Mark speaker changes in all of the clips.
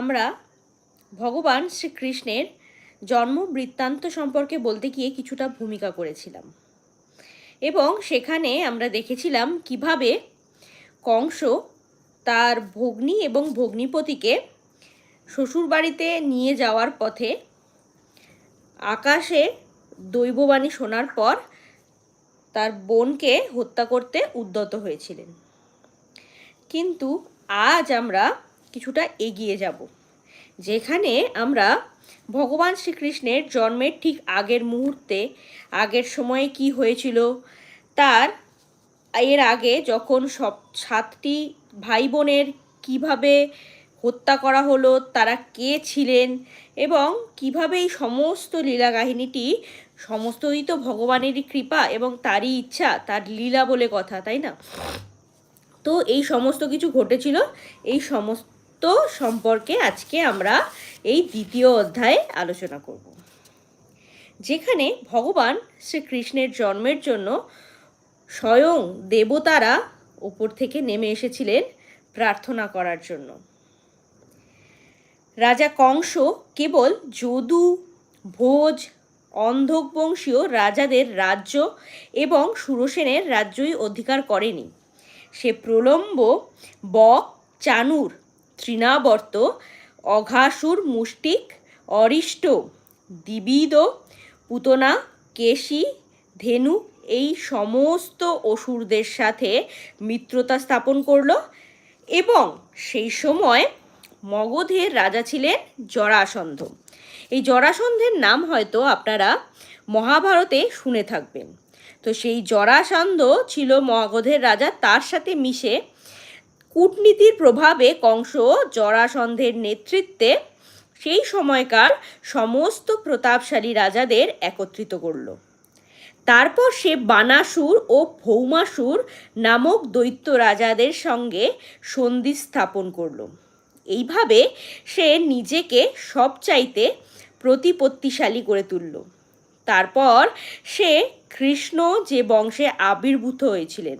Speaker 1: আমরা ভগবান শ্রীকৃষ্ণের জন্ম বৃত্তান্ত সম্পর্কে বলতে গিয়ে কিছুটা ভূমিকা করেছিলাম এবং সেখানে আমরা দেখেছিলাম কিভাবে কংস তার ভগ্নী এবং ভগ্নীপতিকে শ্বশুরবাড়িতে নিয়ে যাওয়ার পথে আকাশে দৈববাণী শোনার পর তার বোনকে হত্যা করতে উদ্যত হয়েছিলেন কিন্তু আজ আমরা কিছুটা এগিয়ে যাব যেখানে আমরা ভগবান শ্রীকৃষ্ণের জন্মের ঠিক আগের মুহূর্তে আগের সময়ে কি হয়েছিল তার এর আগে যখন সব সাতটি ভাই বোনের কীভাবে হত্যা করা হলো তারা কে ছিলেন এবং কিভাবে এই সমস্ত লীলা কাহিনীটি সমস্তই তো ভগবানেরই কৃপা এবং তারই ইচ্ছা তার লীলা বলে কথা তাই না তো এই সমস্ত কিছু ঘটেছিল এই সমস্ত সম্পর্কে আজকে আমরা এই দ্বিতীয় অধ্যায়ে আলোচনা করব যেখানে ভগবান শ্রীকৃষ্ণের জন্মের জন্য স্বয়ং দেবতারা ওপর থেকে নেমে এসেছিলেন প্রার্থনা করার জন্য রাজা কংস কেবল যদু ভোজ অন্ধক বংশীয় রাজাদের রাজ্য এবং সুরসেনের রাজ্যই অধিকার করেনি সে প্রলম্ব বক চানুর তৃণাবর্ত অঘাসুর মুষ্টিক অরিষ্ট দিবিদ পুতনা কেশি ধেনু এই সমস্ত অসুরদের সাথে মিত্রতা স্থাপন করল এবং সেই সময় মগধের রাজা ছিলেন জরাসন্ধ এই জরাসন্ধের নাম হয়তো আপনারা মহাভারতে শুনে থাকবেন তো সেই জরাসন্ধ ছিল মগধের রাজা তার সাথে মিশে কূটনীতির প্রভাবে কংস জরাসন্ধের নেতৃত্বে সেই সময়কার সমস্ত প্রতাপশালী রাজাদের একত্রিত করল তারপর সে বানাসুর ও ভৌমাসুর নামক দৈত্য রাজাদের সঙ্গে সন্ধি স্থাপন করল এইভাবে সে নিজেকে সবচাইতে প্রতিপত্তিশালী করে তুলল তারপর সে কৃষ্ণ যে বংশে আবির্ভূত হয়েছিলেন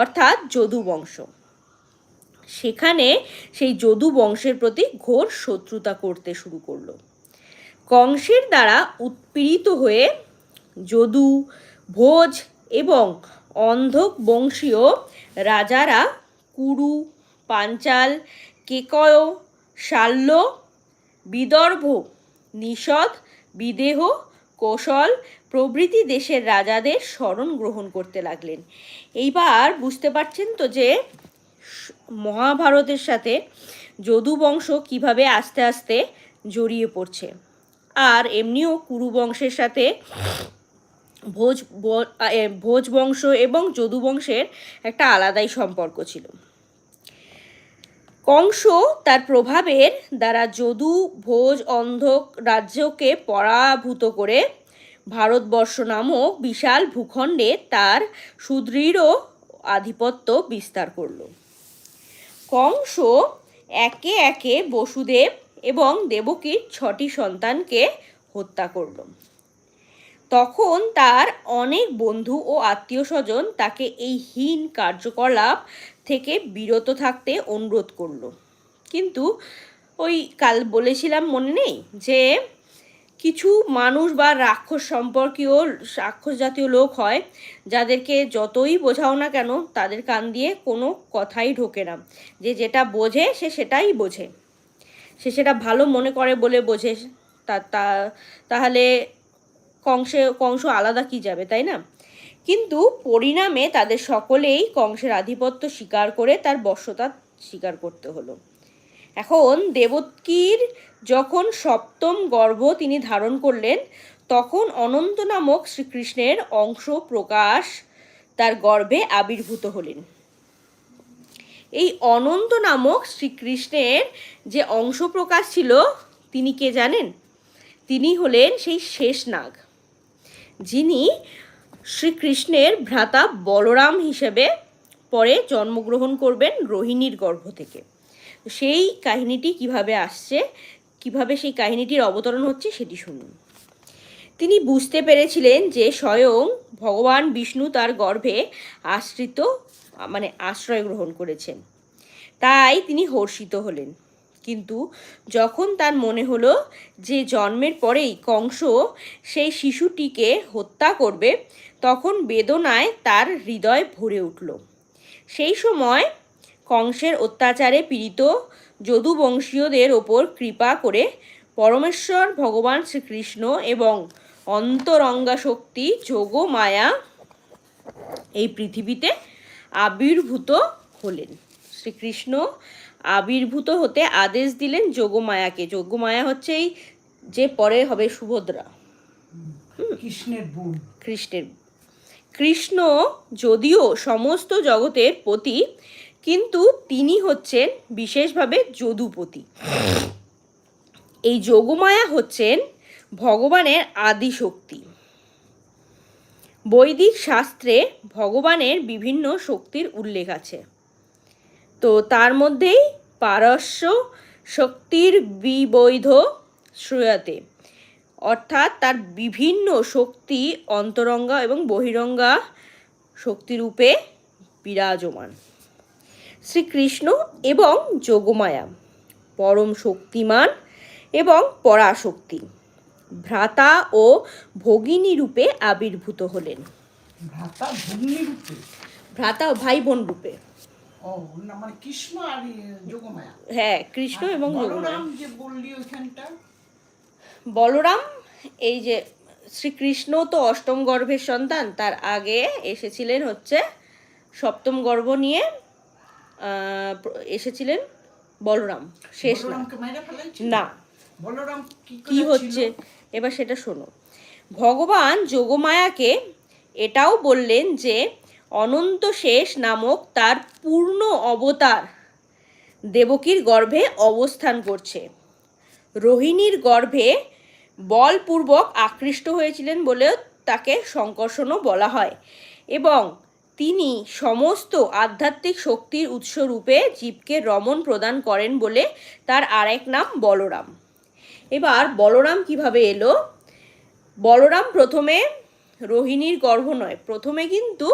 Speaker 1: অর্থাৎ যদু বংশ সেখানে সেই যদু বংশের প্রতি ঘোর শত্রুতা করতে শুরু করল কংসের দ্বারা উৎপীড়িত হয়ে যদু ভোজ এবং অন্ধক বংশীয় রাজারা কুরু পাঞ্চাল কেকয় শাল্য বিদর্ভ নিষদ বিদেহ কৌশল প্রভৃতি দেশের রাজাদের স্মরণ গ্রহণ করতে লাগলেন এইবার বুঝতে পারছেন তো যে মহাভারতের সাথে যদুবংশ কিভাবে আস্তে আস্তে জড়িয়ে পড়ছে আর এমনিও কুরু বংশের সাথে ভোজ ভোজ বংশ এবং যদুবংশের একটা আলাদাই সম্পর্ক ছিল কংস তার প্রভাবের দ্বারা যদু ভোজ অন্ধক রাজ্যকে পরাভূত করে ভারতবর্ষ নামক বিশাল ভূখণ্ডে তার সুদৃঢ় আধিপত্য বিস্তার করলো কংস একে একে বসুদেব এবং দেবকীর ছটি সন্তানকে হত্যা করল তখন তার অনেক বন্ধু ও আত্মীয় স্বজন তাকে এই হীন কার্যকলাপ থেকে বিরত থাকতে অনুরোধ করল কিন্তু ওই কাল বলেছিলাম মনে নেই যে কিছু মানুষ বা রাক্ষস সম্পর্কীয় রাক্ষস জাতীয় লোক হয় যাদেরকে যতই বোঝাও না কেন তাদের কান দিয়ে কোনো কথাই ঢোকে না যে যেটা বোঝে সে সেটাই বোঝে সে সেটা ভালো মনে করে বলে বোঝে তা তাহলে কংসে কংস আলাদা কি যাবে তাই না কিন্তু পরিণামে তাদের সকলেই কংসের আধিপত্য স্বীকার করে তার বর্ষতা স্বীকার করতে হলো এখন দেবতকীর যখন সপ্তম গর্ভ তিনি ধারণ করলেন তখন অনন্ত নামক শ্রীকৃষ্ণের অংশ প্রকাশ তার গর্ভে আবির্ভূত হলেন এই অনন্ত নামক শ্রীকৃষ্ণের যে অংশ প্রকাশ ছিল তিনি কে জানেন তিনি হলেন সেই শেষ নাগ যিনি শ্রীকৃষ্ণের ভ্রাতা বলরাম হিসেবে পরে জন্মগ্রহণ করবেন রোহিণীর গর্ভ থেকে সেই কাহিনীটি কিভাবে আসছে কিভাবে সেই কাহিনীটির অবতরণ হচ্ছে সেটি শুনুন তিনি বুঝতে পেরেছিলেন যে স্বয়ং ভগবান বিষ্ণু তার গর্ভে আশ্রিত মানে আশ্রয় গ্রহণ করেছেন তাই তিনি হর্ষিত হলেন কিন্তু যখন তার মনে হলো যে জন্মের পরেই কংস সেই শিশুটিকে হত্যা করবে তখন বেদনায় তার হৃদয় ভরে উঠল সেই সময় কংসের অত্যাচারে পীড়িত যদুবংশীয়দের ওপর কৃপা করে পরমেশ্বর ভগবান শ্রীকৃষ্ণ এবং অন্তরঙ্গা শক্তি যোগ মায়া এই পৃথিবীতে আবির্ভূত হলেন শ্রীকৃষ্ণ আবির্ভূত হতে আদেশ দিলেন যোগমায়াকে যোগমায়া হচ্ছে এই যে পরে হবে সুভদ্রা কৃষ্ণের কৃষ্ণের কৃষ্ণ যদিও সমস্ত জগতের প্রতি কিন্তু তিনি হচ্ছেন বিশেষভাবে যদুপতি এই যোগমায়া হচ্ছেন ভগবানের আদি শক্তি বৈদিক শাস্ত্রে ভগবানের বিভিন্ন শক্তির উল্লেখ আছে তো তার মধ্যেই পারস্য শক্তির বিবৈধ শ্রয়াতে অর্থাৎ তার বিভিন্ন শক্তি অন্তরঙ্গা এবং বহিরঙ্গা শক্তিরূপে বিরাজমান শ্রীকৃষ্ণ এবং যোগমায়া পরম শক্তিমান এবং পরাশক্তি ভ্রাতা ও ভগিনী রূপে আবির্ভূত হলেন
Speaker 2: ভ্রাতা ভগ্নী রূপে
Speaker 1: ভ্রাতা ও ভাই বোন রূপে মানে হ্যাঁ কৃষ্ণ এবং যোগমায়া বলরাম বলরাম এই যে শ্রীকৃষ্ণ তো অষ্টম গর্ভের সন্তান তার আগে এসেছিলেন হচ্ছে সপ্তম গর্ভ নিয়ে এসেছিলেন বলরাম
Speaker 2: শেষ না বলরাম কি হচ্ছে
Speaker 1: এবার সেটা শোনো ভগবান যোগমায়াকে এটাও বললেন যে অনন্ত শেষ নামক তার পূর্ণ অবতার দেবকীর গর্ভে অবস্থান করছে রোহিণীর গর্ভে বলপূর্বক আকৃষ্ট হয়েছিলেন বলেও তাকে সংকর্ষণও বলা হয় এবং তিনি সমস্ত আধ্যাত্মিক শক্তির উৎসরূপে জীবকে রমণ প্রদান করেন বলে তার আরেক নাম বলরাম এবার বলরাম কিভাবে এলো বলরাম প্রথমে রোহিণীর গর্ভ নয় প্রথমে কিন্তু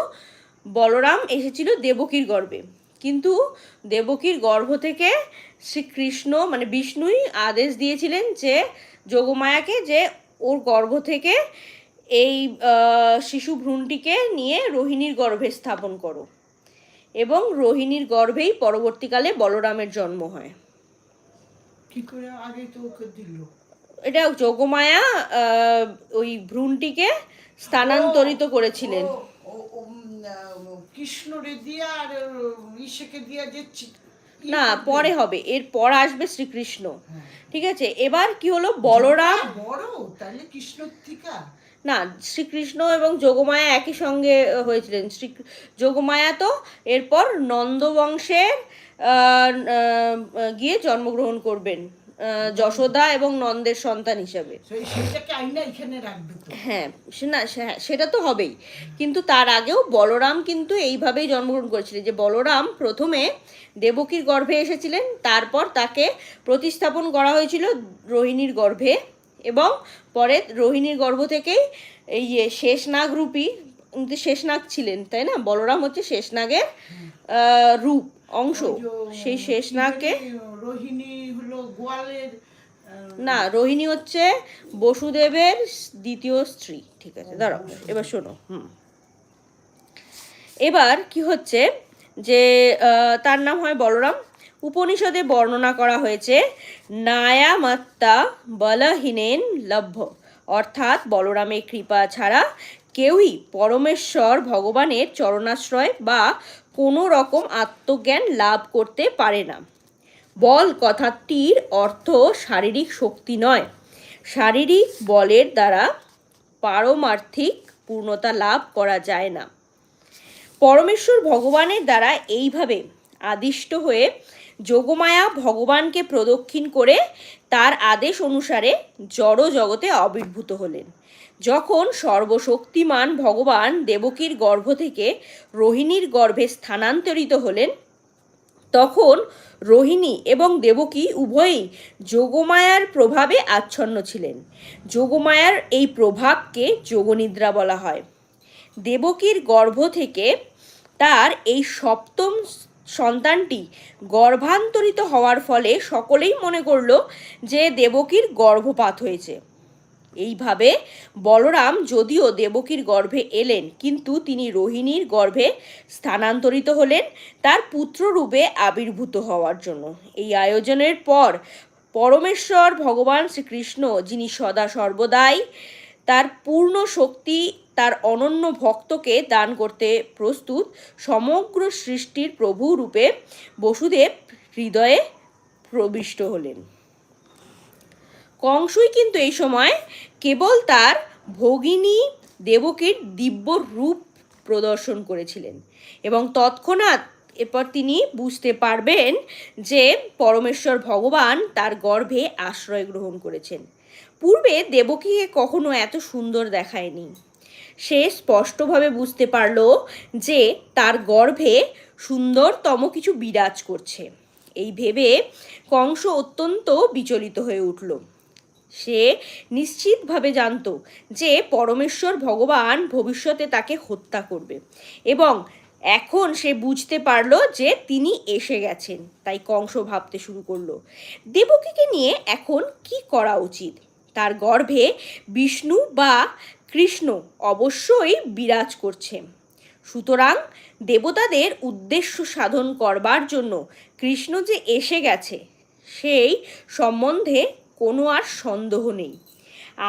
Speaker 1: বলরাম এসেছিল দেবকীর গর্ভে কিন্তু দেবকীর গর্ভ থেকে শ্রীকৃষ্ণ মানে বিষ্ণুই আদেশ দিয়েছিলেন যে যোগমায়াকে যে ওর গর্ভ থেকে এই শিশু ভ্রূণটিকে নিয়ে রোহিণীর গর্ভে স্থাপন করো এবং রোহিণীর গর্ভেই পরবর্তীকালে বলরামের জন্ম হয় এটা যোগমায়া ওই ভ্রূণটিকে স্থানান্তরিত করেছিলেন না পরে হবে এর পর আসবে শ্রীকৃষ্ণ হ্যাঁ। ঠিক আছে এবার কি হলো বলরাম
Speaker 2: বড় তাহলে কৃষ্ণ থিকা
Speaker 1: না শ্রীকৃষ্ণ এবং যোগমায়া একই সঙ্গে হয়েছিলেন শ্রী যোগমায়া তো এরপর নন্দবংশের গিয়ে জন্মগ্রহণ করবেন যশোদা এবং নন্দের সন্তান হিসাবে হ্যাঁ না হ্যাঁ, সেটা তো হবেই কিন্তু তার আগেও বলরাম কিন্তু এইভাবেই জন্মগ্রহণ করেছিলেন যে বলরাম প্রথমে দেবকীর গর্ভে এসেছিলেন তারপর তাকে প্রতিস্থাপন করা হয়েছিল রোহিণীর গর্ভে এবং পরে রোহিণীর গর্ভ থেকেই এই শেষনাগ রূপী শেষনাগ ছিলেন তাই না বলরাম হচ্ছে শেষনাগের রূপ অংশ সেই শেষনাগকে
Speaker 2: রোহিণী হলো গোয়ালের
Speaker 1: না রোহিণী হচ্ছে বসুদেবের দ্বিতীয় স্ত্রী ঠিক আছে দাঁড়াও এবার শোনো হুম এবার কি হচ্ছে যে তার নাম হয় বলরাম উপনিষদে বর্ণনা করা হয়েছে নায়ামাত্তা বলহীনেন লভ্য অর্থাৎ বলরামের কৃপা ছাড়া কেউই পরমেশ্বর ভগবানের চরণাশ্রয় বা কোনো রকম আত্মজ্ঞান লাভ করতে পারে না বল কথাটির অর্থ শারীরিক শক্তি নয় শারীরিক বলের দ্বারা পারমার্থিক পূর্ণতা লাভ করা যায় না পরমেশ্বর ভগবানের দ্বারা এইভাবে আদিষ্ট হয়ে যোগমায়া ভগবানকে প্রদক্ষিণ করে তার আদেশ অনুসারে জড় জগতে আবির্ভূত হলেন যখন সর্বশক্তিমান ভগবান দেবকীর গর্ভ থেকে রোহিণীর গর্ভে স্থানান্তরিত হলেন তখন রোহিণী এবং দেবকী উভয়ই যোগমায়ার প্রভাবে আচ্ছন্ন ছিলেন যোগমায়ার এই প্রভাবকে যোগনিদ্রা বলা হয় দেবকীর গর্ভ থেকে তার এই সপ্তম সন্তানটি গর্ভান্তরিত হওয়ার ফলে সকলেই মনে করল যে দেবকীর গর্ভপাত হয়েছে এইভাবে বলরাম যদিও দেবকীর গর্ভে এলেন কিন্তু তিনি রোহিণীর গর্ভে স্থানান্তরিত হলেন তার পুত্ররূপে আবির্ভূত হওয়ার জন্য এই আয়োজনের পর পরমেশ্বর ভগবান শ্রীকৃষ্ণ যিনি সদা সর্বদাই তার পূর্ণ শক্তি তার অনন্য ভক্তকে দান করতে প্রস্তুত সমগ্র সৃষ্টির প্রভু রূপে বসুদেব হৃদয়ে প্রবিষ্ট হলেন কংসই কিন্তু এই সময় কেবল তার ভগিনী দেবকীর দিব্য রূপ প্রদর্শন করেছিলেন এবং তৎক্ষণাৎ এরপর তিনি বুঝতে পারবেন যে পরমেশ্বর ভগবান তার গর্ভে আশ্রয় গ্রহণ করেছেন পূর্বে দেবকীকে কখনো এত সুন্দর দেখায়নি সে স্পষ্টভাবে বুঝতে পারল যে তার গর্ভে সুন্দরতম কিছু বিরাজ করছে এই ভেবে কংস অত্যন্ত বিচলিত হয়ে উঠল সে নিশ্চিতভাবে জানত যে পরমেশ্বর ভগবান ভবিষ্যতে তাকে হত্যা করবে এবং এখন সে বুঝতে পারল যে তিনি এসে গেছেন তাই কংস ভাবতে শুরু করলো দেবকীকে নিয়ে এখন কি করা উচিত তার গর্ভে বিষ্ণু বা কৃষ্ণ অবশ্যই বিরাজ করছে সুতরাং দেবতাদের উদ্দেশ্য সাধন করবার জন্য কৃষ্ণ যে এসে গেছে সেই সম্বন্ধে কোনো আর সন্দেহ নেই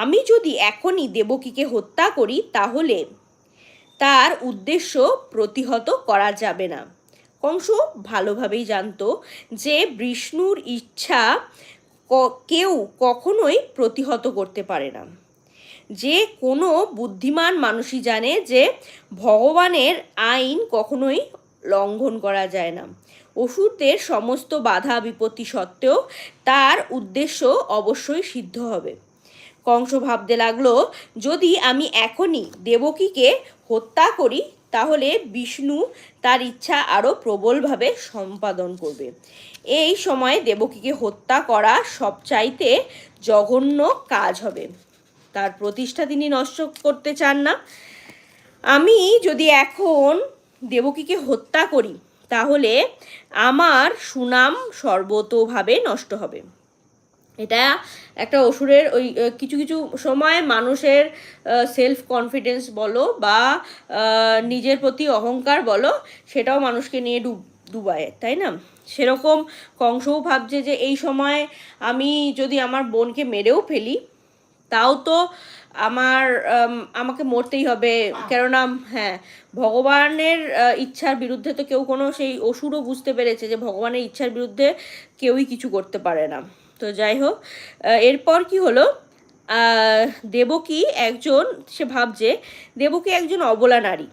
Speaker 1: আমি যদি এখনই দেবকীকে হত্যা করি তাহলে তার উদ্দেশ্য প্রতিহত করা যাবে না কংস ভালোভাবেই জানত যে বিষ্ণুর ইচ্ছা কেউ কখনোই প্রতিহত করতে পারে না যে কোনো বুদ্ধিমান মানুষই জানে যে ভগবানের আইন কখনোই লঙ্ঘন করা যায় না অসুরদের সমস্ত বাধা বিপত্তি সত্ত্বেও তার উদ্দেশ্য অবশ্যই সিদ্ধ হবে কংস ভাবতে লাগলো যদি আমি এখনই দেবকীকে হত্যা করি তাহলে বিষ্ণু তার ইচ্ছা আরও প্রবলভাবে সম্পাদন করবে এই সময় দেবকীকে হত্যা করা সবচাইতে জঘন্য কাজ হবে তার প্রতিষ্ঠা তিনি নষ্ট করতে চান না আমি যদি এখন দেবকীকে হত্যা করি তাহলে আমার সুনাম সর্বতোভাবে নষ্ট হবে এটা একটা অসুরের ওই কিছু কিছু সময় মানুষের সেলফ কনফিডেন্স বলো বা নিজের প্রতি অহংকার বলো সেটাও মানুষকে নিয়ে ডুব ডুবায় তাই না সেরকম কংসও ভাবছে যে এই সময় আমি যদি আমার বোনকে মেরেও ফেলি তাও তো আমার আমাকে মরতেই হবে কেননা হ্যাঁ ভগবানের ইচ্ছার বিরুদ্ধে তো কেউ কোনো সেই অসুরও বুঝতে পেরেছে যে ভগবানের ইচ্ছার বিরুদ্ধে কেউই কিছু করতে পারে না তো যাই হোক এরপর কি হলো দেবকী একজন সে ভাবছে দেবকী একজন অবলা নারী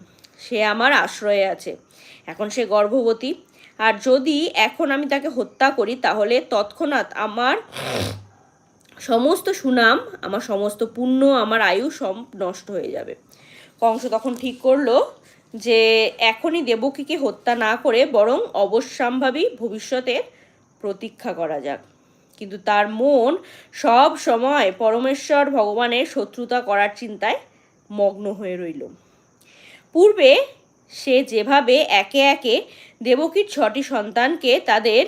Speaker 1: সে আমার আশ্রয়ে আছে এখন সে গর্ভবতী আর যদি এখন আমি তাকে হত্যা করি তাহলে তৎক্ষণাৎ আমার সমস্ত সুনাম আমার সমস্ত পুণ্য আমার আয়ু সম নষ্ট হয়ে যাবে কংস তখন ঠিক করলো যে এখনই দেবকীকে হত্যা না করে বরং অবশ্যম্ভাবী ভবিষ্যতের প্রতীক্ষা করা যাক কিন্তু তার মন সব সময় পরমেশ্বর ভগবানের শত্রুতা করার চিন্তায় মগ্ন হয়ে রইল পূর্বে সে যেভাবে একে একে দেবকীর ছটি সন্তানকে তাদের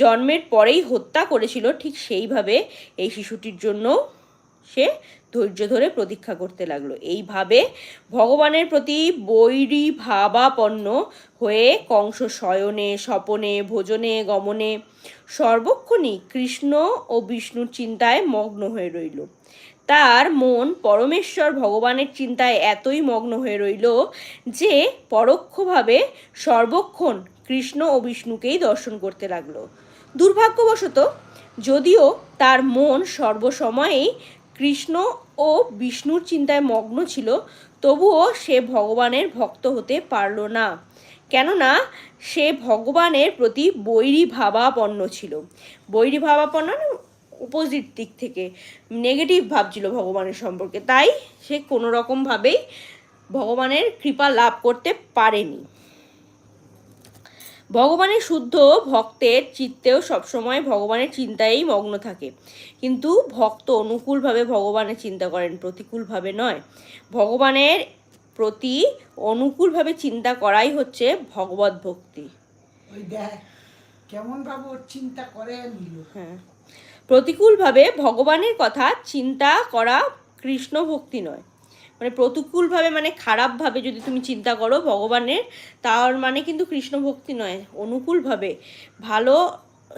Speaker 1: জন্মের পরেই হত্যা করেছিল ঠিক সেইভাবে এই শিশুটির জন্য সে ধৈর্য ধরে প্রতীক্ষা করতে লাগলো এইভাবে ভগবানের প্রতি বৈরী ভাবাপন্ন হয়ে কংস শয়নে স্বপনে ভোজনে গমনে সর্বক্ষণই কৃষ্ণ ও বিষ্ণুর চিন্তায় মগ্ন হয়ে রইল তার মন পরমেশ্বর ভগবানের চিন্তায় এতই মগ্ন হয়ে রইল যে পরোক্ষভাবে সর্বক্ষণ কৃষ্ণ ও বিষ্ণুকেই দর্শন করতে লাগলো দুর্ভাগ্যবশত যদিও তার মন সর্বসময়েই কৃষ্ণ ও বিষ্ণুর চিন্তায় মগ্ন ছিল তবুও সে ভগবানের ভক্ত হতে পারল না কেননা সে ভগবানের প্রতি বৈরী ভাবাপন্ন ছিল বৈরী ভাবাপন্ন অপোজিট মানে দিক থেকে নেগেটিভ ভাবছিল ভগবানের সম্পর্কে তাই সে কোনো রকমভাবেই ভগবানের কৃপা লাভ করতে পারেনি ভগবানের শুদ্ধ ভক্তের চিত্তেও সবসময় ভগবানের চিন্তায়ই মগ্ন থাকে কিন্তু ভক্ত অনুকূলভাবে ভগবানের চিন্তা করেন প্রতিকূলভাবে নয় ভগবানের প্রতি অনুকূলভাবে চিন্তা করাই হচ্ছে ভগবত ভক্তি
Speaker 2: কেমন চিন্তা করে হ্যাঁ
Speaker 1: প্রতিকূলভাবে ভগবানের কথা চিন্তা করা কৃষ্ণ ভক্তি নয় মানে প্রতিকূলভাবে মানে খারাপভাবে যদি তুমি চিন্তা করো ভগবানের তার মানে কিন্তু কৃষ্ণ ভক্তি নয় অনুকূলভাবে ভালো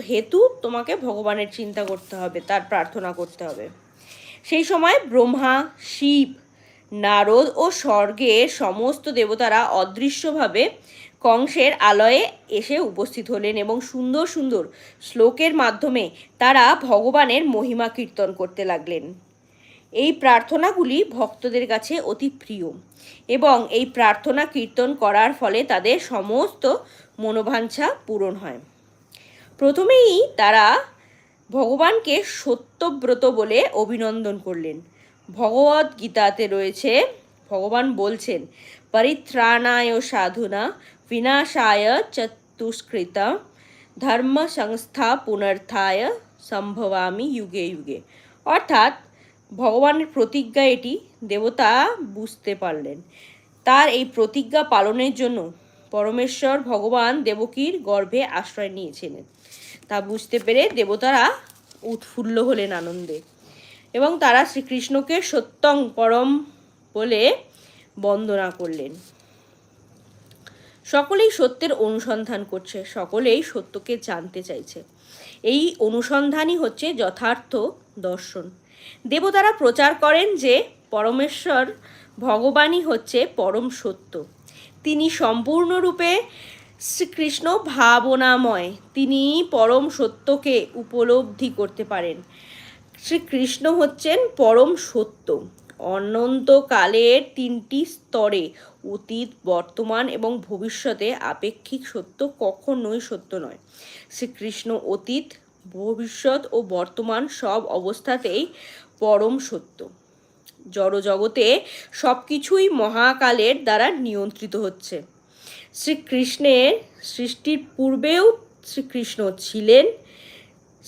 Speaker 1: হেতু তোমাকে ভগবানের চিন্তা করতে হবে তার প্রার্থনা করতে হবে সেই সময় ব্রহ্মা শিব নারদ ও স্বর্গের সমস্ত দেবতারা অদৃশ্যভাবে কংসের আলয়ে এসে উপস্থিত হলেন এবং সুন্দর সুন্দর শ্লোকের মাধ্যমে তারা ভগবানের মহিমা কীর্তন করতে লাগলেন এই প্রার্থনাগুলি ভক্তদের কাছে অতি প্রিয় এবং এই প্রার্থনা কীর্তন করার ফলে তাদের সমস্ত মনোভাঞ্ছা পূরণ হয় প্রথমেই তারা ভগবানকে সত্যব্রত বলে অভিনন্দন করলেন ভগবত গীতাতে রয়েছে ভগবান বলছেন পরিত্রাণায় সাধুনা বিনাশায় চতুষ্কৃত ধর্ম সংস্থা পুনর্থায় সম্ভবামি যুগে যুগে অর্থাৎ ভগবানের প্রতিজ্ঞা এটি দেবতা বুঝতে পারলেন তার এই প্রতিজ্ঞা পালনের জন্য পরমেশ্বর ভগবান দেবকীর গর্ভে আশ্রয় নিয়েছিলেন তা বুঝতে পেরে দেবতারা উৎফুল্ল হলেন আনন্দে এবং তারা শ্রীকৃষ্ণকে সত্যং পরম বলে বন্দনা করলেন সকলেই সত্যের অনুসন্ধান করছে সকলেই সত্যকে জানতে চাইছে এই অনুসন্ধানই হচ্ছে যথার্থ দর্শন দেবতারা প্রচার করেন যে পরমেশ্বর ভগবানই হচ্ছে পরম সত্য তিনি সম্পূর্ণরূপে শ্রীকৃষ্ণ ভাবনাময় তিনি পরম সত্যকে উপলব্ধি করতে পারেন শ্রীকৃষ্ণ হচ্ছেন পরম সত্য অনন্তকালের তিনটি স্তরে অতীত বর্তমান এবং ভবিষ্যতে আপেক্ষিক সত্য কখনোই সত্য নয় শ্রীকৃষ্ণ অতীত ভবিষ্যৎ ও বর্তমান সব অবস্থাতেই পরম সত্য জড়জগতে সব কিছুই মহাকালের দ্বারা নিয়ন্ত্রিত হচ্ছে শ্রীকৃষ্ণের সৃষ্টির পূর্বেও শ্রীকৃষ্ণ ছিলেন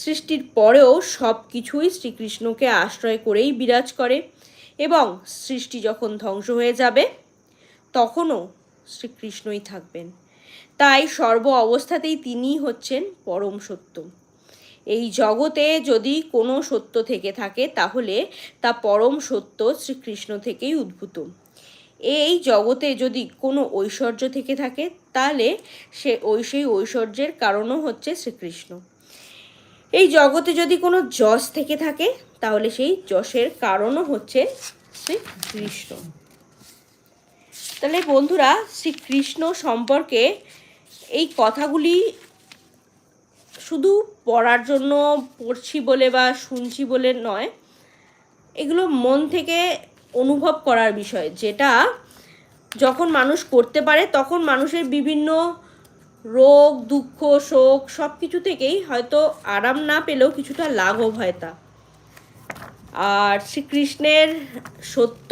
Speaker 1: সৃষ্টির পরেও সব কিছুই শ্রীকৃষ্ণকে আশ্রয় করেই বিরাজ করে এবং সৃষ্টি যখন ধ্বংস হয়ে যাবে তখনও শ্রীকৃষ্ণই থাকবেন তাই সর্ব অবস্থাতেই তিনিই হচ্ছেন পরম সত্য এই জগতে যদি কোনো সত্য থেকে থাকে তাহলে তা পরম সত্য শ্রীকৃষ্ণ থেকেই উদ্ভূত এই জগতে যদি কোনো ঐশ্বর্য থেকে থাকে তাহলে সে ওই সেই ঐশ্বর্যের কারণও হচ্ছে শ্রীকৃষ্ণ এই জগতে যদি কোনো যশ থেকে থাকে তাহলে সেই যশের কারণও হচ্ছে শ্রীকৃষ্ণ তাহলে বন্ধুরা শ্রীকৃষ্ণ সম্পর্কে এই কথাগুলি শুধু পড়ার জন্য পড়ছি বলে বা শুনছি বলে নয় এগুলো মন থেকে অনুভব করার বিষয় যেটা যখন মানুষ করতে পারে তখন মানুষের বিভিন্ন রোগ দুঃখ শোক সব কিছু থেকেই হয়তো আরাম না পেলেও কিছুটা লাঘব হয় তা আর শ্রীকৃষ্ণের সত্য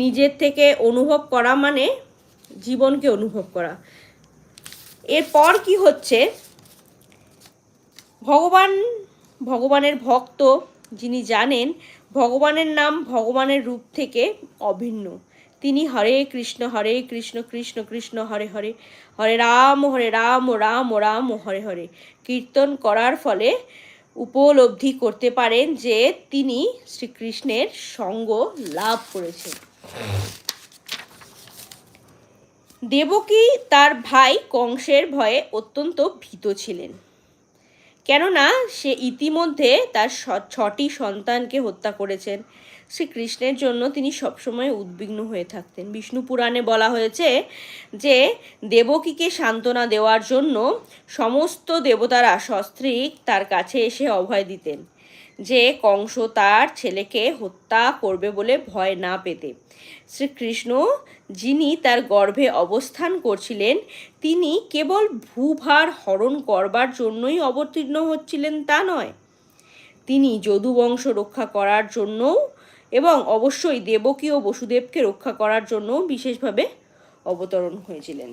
Speaker 1: নিজের থেকে অনুভব করা মানে জীবনকে অনুভব করা এরপর কি হচ্ছে ভগবান ভগবানের ভক্ত যিনি জানেন ভগবানের নাম ভগবানের রূপ থেকে অভিন্ন তিনি হরে কৃষ্ণ হরে কৃষ্ণ কৃষ্ণ কৃষ্ণ হরে হরে হরে রাম হরে রাম রাম রাম হরে হরে কীর্তন করার ফলে উপলব্ধি করতে পারেন যে তিনি শ্রীকৃষ্ণের সঙ্গ লাভ করেছেন দেবকী তার ভাই কংসের ভয়ে অত্যন্ত ভীত ছিলেন কেননা সে ইতিমধ্যে তার ছটি সন্তানকে হত্যা করেছেন শ্রীকৃষ্ণের জন্য তিনি সবসময় উদ্বিগ্ন হয়ে থাকতেন বিষ্ণু পুরাণে বলা হয়েছে যে দেবকীকে সান্ত্বনা দেওয়ার জন্য সমস্ত দেবতারা সস্ত্রীক তার কাছে এসে অভয় দিতেন যে কংস তার ছেলেকে হত্যা করবে বলে ভয় না পেতে শ্রীকৃষ্ণ যিনি তার গর্ভে অবস্থান করছিলেন তিনি কেবল ভূভার হরণ করবার জন্যই অবতীর্ণ হচ্ছিলেন তা নয় তিনি যদুবংশ রক্ষা করার জন্যও এবং অবশ্যই দেবকী ও বসুদেবকে রক্ষা করার জন্য বিশেষভাবে অবতরণ হয়েছিলেন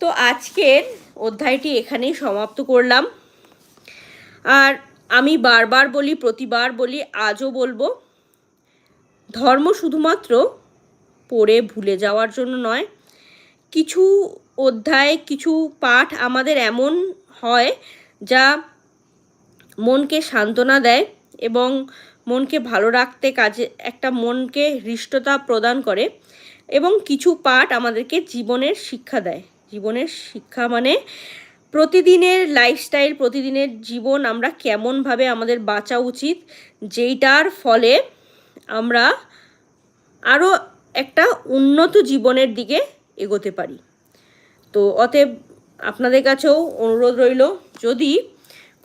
Speaker 1: তো আজকের অধ্যায়টি এখানেই সমাপ্ত করলাম আর আমি বারবার বলি প্রতিবার বলি আজও বলবো ধর্ম শুধুমাত্র পড়ে ভুলে যাওয়ার জন্য নয় কিছু অধ্যায় কিছু পাঠ আমাদের এমন হয় যা মনকে সান্ত্বনা দেয় এবং মনকে ভালো রাখতে কাজে একটা মনকে হৃষ্টতা প্রদান করে এবং কিছু পাঠ আমাদেরকে জীবনের শিক্ষা দেয় জীবনের শিক্ষা মানে প্রতিদিনের লাইফস্টাইল প্রতিদিনের জীবন আমরা কেমনভাবে আমাদের বাঁচা উচিত যেইটার ফলে আমরা আরও একটা উন্নত জীবনের দিকে এগোতে পারি তো অতএব আপনাদের কাছেও অনুরোধ রইল যদি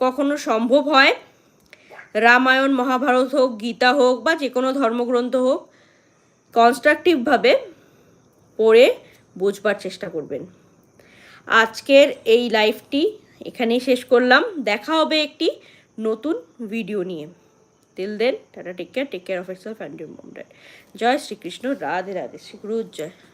Speaker 1: কখনো সম্ভব হয় রামায়ণ মহাভারত হোক গীতা হোক বা যে কোনো ধর্মগ্রন্থ হোক কনস্ট্রাকটিভভাবে পড়ে বোঝবার চেষ্টা করবেন আজকের এই লাইফটি এখানেই শেষ করলাম দেখা হবে একটি নতুন ভিডিও নিয়ে তেল দেন tata take care take care of yourself and জয় শ্রীকৃষ্ণ রাধে রাধে শ্রী গুরু জয়